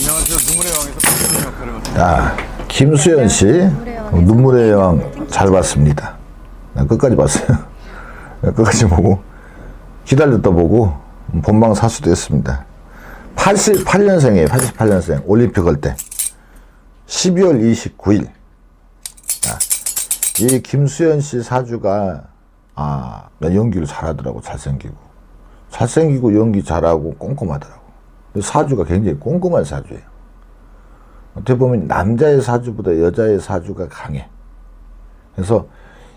저 눈물의 왕에서 박수현 역할을 맡은 아, 김수현 씨 어, 눈물의 여왕 잘 봤습니다. 나 끝까지 봤어요. 끝까지 보고 기다렸다 보고 본방 사수도 했습니다. 88년생이에요. 88년생 올림픽 할 때 12월 29일. 아, 이 김수현 씨 사주가 아 연기를 잘하더라고 잘생기고 잘생기고 연기 잘하고 꼼꼼하더라고. 사주가 굉장히 꼼꼼한 사주예요. 어떻게 보면 남자의 사주보다 여자의 사주가 강해. 그래서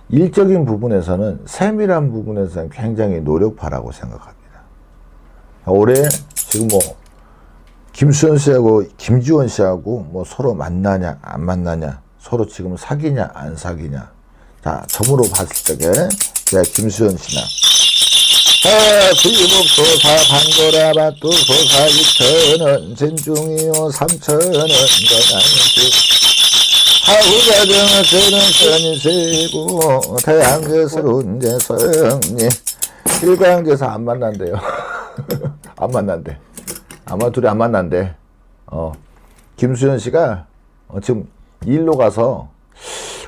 일적인 부분에서는 세밀한 부분에서는 굉장히 노력파라고 생각합니다. 올해 지금 뭐 김수현 씨하고 김지원 씨하고 뭐 서로 만나냐 안 만나냐 서로 지금 사귀냐 안 사귀냐 자 점으로 봤을 때게 제가 김수현 씨나 아, 구입업소사 반거라밭도 소사 이천원 진중이요 삼천원 거난지 하우가정은 저는 선이 세고 태양제스러운 제 성님. 일광제사 안 만난대요. 안 만난대. 아마 둘이 안 만난대. 어. 김수현 씨가 어, 지금 일로 가서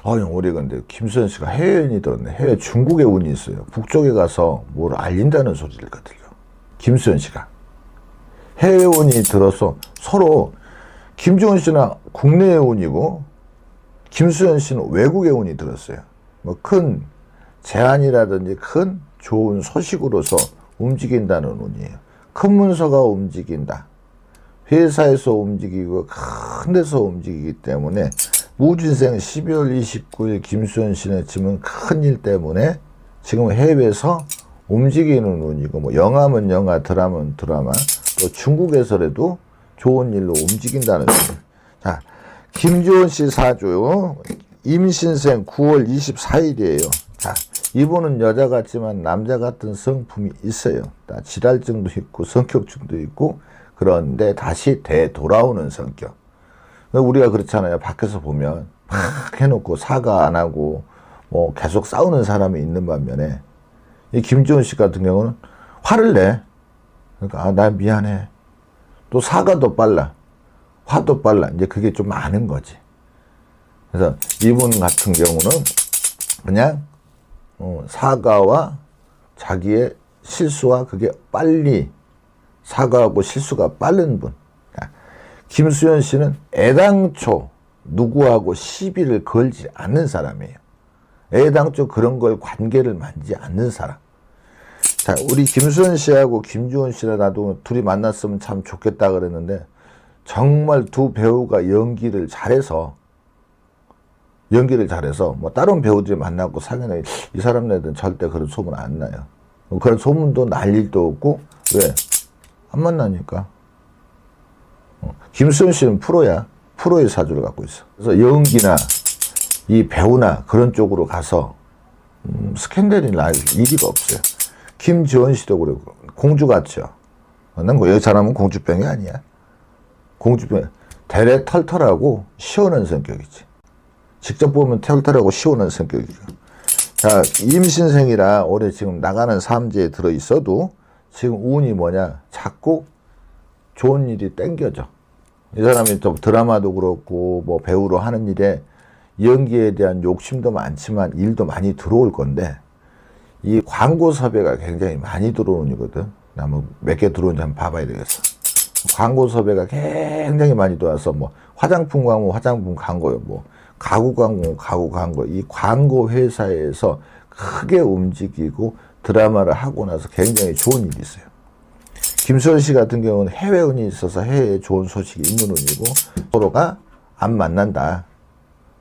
아니 우리 근데 김수현 씨가 해외인이 들었네 해외 중국에 운이 있어요. 북쪽에 가서 뭘 알린다는 소리를 거들요 김수현 씨가. 해외 운이 들어서 서로 김주원 씨는 국내에 운이고 김수현 씨는 외국에 운이 들었어요. 뭐 큰 제안이라든지 큰 좋은 소식으로서 움직인다는 운이에요. 큰 문서가 움직인다. 회사에서 움직이고 큰 데서 움직이기 때문에 무진생 12월 29일 김수현 씨는 지금 큰일 때문에 지금 해외에서 움직이는 운이고 뭐 영화면 영화 드라마면 드라마 또 중국에서라도 좋은 일로 움직인다는 운. 자 김주원 씨 사주 임신생 9월 24일이에요. 자 이분은 여자 같지만 남자 같은 성품이 있어요. 다 지랄증도 있고 성격증도 있고 그런데 다시 되돌아오는 성격. 우리가 그렇잖아요. 밖에서 보면 막 해놓고 사과 안 하고 뭐 계속 싸우는 사람이 있는 반면에 이 김지원 씨 같은 경우는 화를 내. 그러니까 아, 나 미안해. 또 사과도 빨라. 화도 빨라. 이제 그게 좀 많은 거지. 그래서 이분 같은 경우는 그냥 어, 사과와 자기의 실수와 그게 빨리 사과하고 실수가 빠른 분. 김수현 씨는 애당초 누구하고 시비를 걸지 않는 사람이에요. 애당초 그런 걸 관계를 만지 않는 사람. 자, 우리 김수현 씨하고 김주원 씨라 나도 둘이 만났으면 참 좋겠다 그랬는데 정말 두 배우가 연기를 잘해서 연기를 잘해서 뭐 다른 배우들이 만나고 사귀는 이 사람네들은 절대 그런 소문 안 나요. 그런 소문도 날 일도 없고 왜? 안 만나니까. 어, 김수현 씨는 프로야. 프로의 사주를 갖고 있어. 그래서 연기나 이 배우나 그런 쪽으로 가서 음, 스캔들이 날 일이가 없어요. 김지원 씨도 그러고 공주 같죠. 난뭐 여기 사람은 공주병이 아니야. 공주병 대래 털털하고 시원한 성격이지. 직접 보면 털털하고 시원한 성격이죠. 자 임신생이라 올해 지금 나가는 삼지에 들어 있어도 지금 운이 뭐냐 자꾸 좋은 일이 땡겨져. 이 사람이 또 드라마도 그렇고 뭐 배우로 하는 일에 연기에 대한 욕심도 많지만 일도 많이 들어올 건데 이 광고 섭외가 굉장히 많이 들어오는 이거든. 나 뭐 몇 개 들어오는지 한번 봐봐야 되겠어. 광고 섭외가 굉장히 많이 들어와서 뭐 화장품 광고, 화장품 광고요. 뭐 가구 광고, 가구 광고. 이 광고 회사에서 크게 움직이고 드라마를 하고 나서 굉장히 좋은 일이 있어요. 김수현 씨 같은 경우는 해외 운이 있어서 해외에 좋은 소식이 있는 운이고 서로가 안 만난다.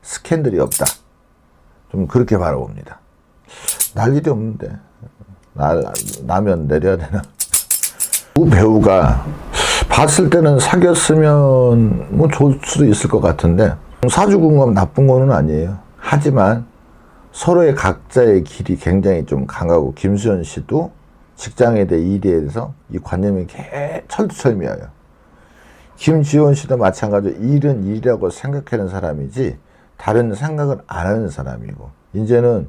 스캔들이 없다. 좀 그렇게 바라봅니다. 날 일이 없는데. 나, 나면 내려야 되나? 두 배우가 봤을 때는 사귀었으면 뭐 좋을 수도 있을 것 같은데 사주궁합 나쁜 거는 아니에요. 하지만 서로의 각자의 길이 굉장히 좀 강하고 김수현 씨도 직장에 대해 일에 대해서 이 관념이 개 철두철미해요. 김지원 씨도 마찬가지로 일은 일이라고 생각하는 사람이지 다른 생각을 안 하는 사람이고 이제는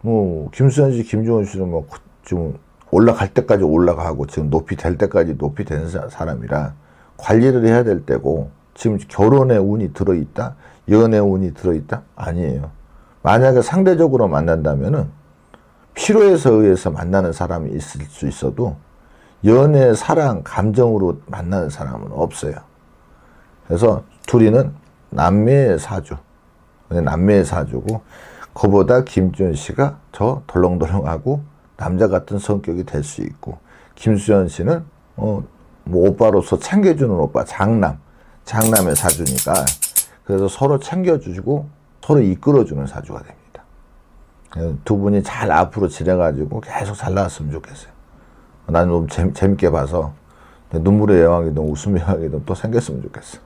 뭐 김수현 씨, 김지원 씨는 뭐좀 올라갈 때까지 올라가고 지금 높이 될 때까지 높이 되는 사람이라 관리를 해야 될 때고 지금 결혼의 운이 들어있다? 연애 운이 들어있다? 아니에요. 만약에 상대적으로 만난다면은 필요해서 의해서 만나는 사람이 있을 수 있어도 연애, 사랑, 감정으로 만나는 사람은 없어요. 그래서 둘이는 남매의 사주. 남매의 사주고, 그보다 김지현 씨가 더 덜렁덜렁하고 남자 같은 성격이 될 수 있고, 김수현 씨는, 어, 뭐 오빠로서 챙겨주는 오빠, 장남. 장남의 사주니까, 그래서 서로 챙겨주고 서로 이끌어주는 사주가 됩니다. 두 분이 잘 앞으로 지내가지고 계속 잘 나왔으면 좋겠어요. 나는 너무 재밌게 봐서 눈물의 여왕이든 웃음의 여왕이든 또 생겼으면 좋겠어.